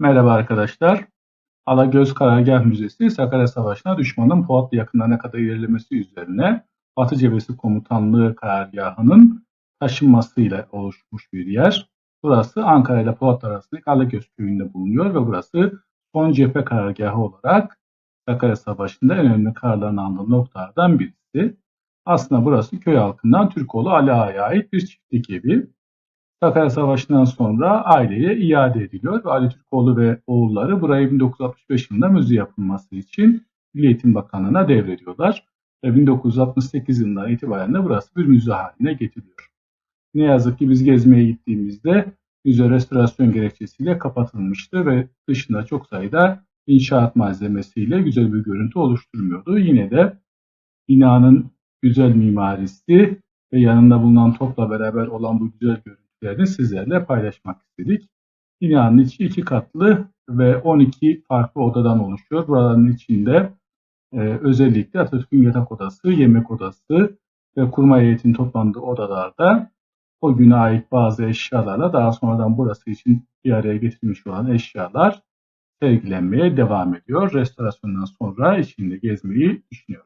Merhaba arkadaşlar. Alagöz Karargah Müzesi Sakarya Savaşı'na düşmanın Polatlı yakınlarına kadar ilerlemesi üzerine Batı Cephesi Komutanlığı karargahının taşınmasıyla oluşmuş bir yer. Burası Ankara ile Polatlı arasındaki Alagöz köyünde bulunuyor ve burası son cephe karargahı olarak Sakarya Savaşı'nda en önemli kararların alındığı noktalardan birisi. Aslında burası köy halkından Türkoğlu Ali Ağa'ya ait bir çiftlik evi. Sakarya Savaşı'ndan sonra aileye iade ediliyor ve Ali Türkoğlu ve oğulları burayı 1965 yılında müze yapılması için Milli Eğitim Bakanlığı'na devrediyorlar. Ve 1968 yılından itibaren de burası bir müze haline getiriliyor. Ne yazık ki biz gezmeye gittiğimizde müze restorasyon gerekçesiyle kapatılmıştı ve dışında çok sayıda inşaat malzemesiyle güzel bir görüntü oluşturmuyordu. Yine de binanın güzel mimarisi ve yanında bulunan topla beraber olan bu güzel görüntülerini sizlerle paylaşmak istedik. Binanın içi iki katlı ve 12 farklı odadan oluşuyor. Buraların içinde e, özellikle Atatürk'ün yatak odası, yemek odası ve kurmay heyetin toplandığı odalarda o güne ait bazı eşyalarla daha sonradan burası için bir araya getirilmiş olan eşyalar sergilenmeye devam ediyor. Restorasyondan sonra içinde gezmeyi düşünüyoruz.